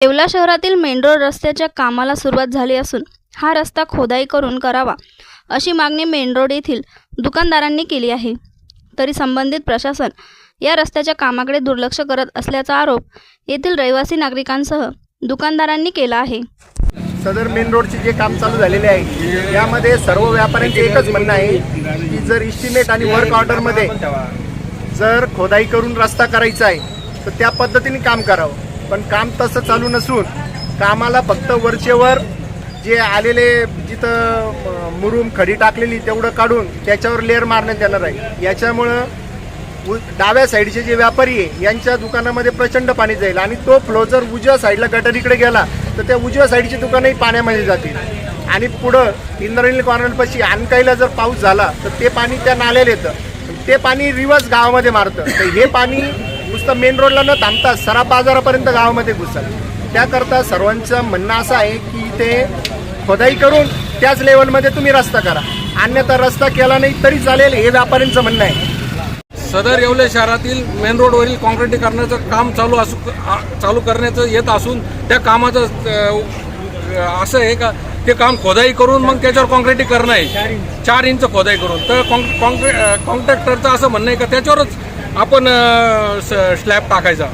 येवला शहरातील main road रस्त्याच्या कामाला सुरुवात झाली असून हा रस्ता खोदाई करून करावा अशी मागणी मेन रोड येथील दुकानदारांनी केली आहे. तरी संबंधित प्रशासन या रस्त्याच्या कामाकडे दुर्लक्ष करत असल्याचा आरोप येथील रहिवासी नागरिकांसह दुकानदारांनी केला आहे. सदर मेन रोडचे जे काम चालू झालेले आहे यामध्ये सर्व व्यापाऱ्यांचे एकच म्हणणं आहे की जर इस्टिमेट आणि वर्क ऑर्डरमध्ये जर खोदाई करून रस्ता करायचा आहे तर त्या पद्धतीने काम करावं. पण काम तसं चालू नसून कामाला फक्त वरचेवर जे आलेले जिथं मुरूम मुरुम खडी टाकलेली तेवढं काढून त्याच्यावर लेअर मारण्यात येणार आहे. याच्यामुळं उ- डाव्या साईडचे जे व्यापारी आहे यांच्या दुकानामध्ये प्रचंड पाणी जाईल आणि तो फ्लो जर उजव्या साईडला गटरीकडे गेला तर त्या उजव्या साईडची दुकानंही पाण्यामध्ये जातील. आणि पुढं इंद्रनील कॉर्नरपाशी आणकाईला जर पाऊस झाला तर ते पाणी त्या नाल्याला येतं. ते पाणी रिवर्स गावामध्ये मारतं. तर हे पाणी नुसतं मेन रोडला न थांबता सराफ बाजारापर्यंत गावामध्ये घुसल. त्याकरता सर्वांचं म्हणणं असं आहे की ते खोदाई करून त्याच लेवलमध्ये तुम्ही रस्ता करा. अन्यथा रस्ता केला नाही तरी चालेल हे व्यापाऱ्यांचं म्हणणं आहे. सदर येवले शहरातील मेन रोडवरील काँक्रिटीकरणाचं काम चालू असू चालू करण्याचं येत असून त्या कामाचं असं आहे का ते काम खोदाई करून मग त्याच्यावर काँक्रिटीकरण आहे. चार इंच खोदाई करून. तर कॉन्क्री कॉन्ट्रॅक्टरचं असं म्हणणं आहे का त्याच्यावरच आपण स्लॅब टाकायचा.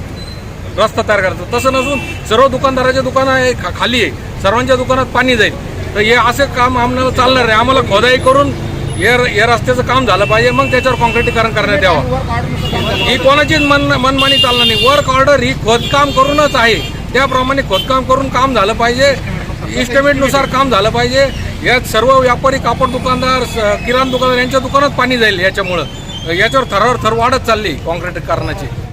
रस्ता तयार करायचा. तसं नसून सर्व दुकानदाराचे दुकानं आहे खा- खाली आहे. सर्वांच्या दुकानात पाणी जाईल. तर हे असं काम आम्हाला चालणार आहे. आम्हाला खोदाई करून हे हे रस्त्याचं काम झालं पाहिजे. मग त्याच्यावर कॉन्क्रिटीकरण करण्यात यावं. ही कोणाचीच मन मनमानी चालणार नाही. वर्क ऑर्डर ही खोदकाम करूनच आहे. त्याप्रमाणे खोदकाम करून काम झालं पाहिजे. इस्टिमेटनुसार काम झालं पाहिजे. यात सर्व व्यापारी कापड दुकानदार किराणा दुकानदार यांच्या दुकानात पाणी जाईल याच्यामुळं. याच्यावर थरावर थर वाढत चालली काँक्रीट कारणाची.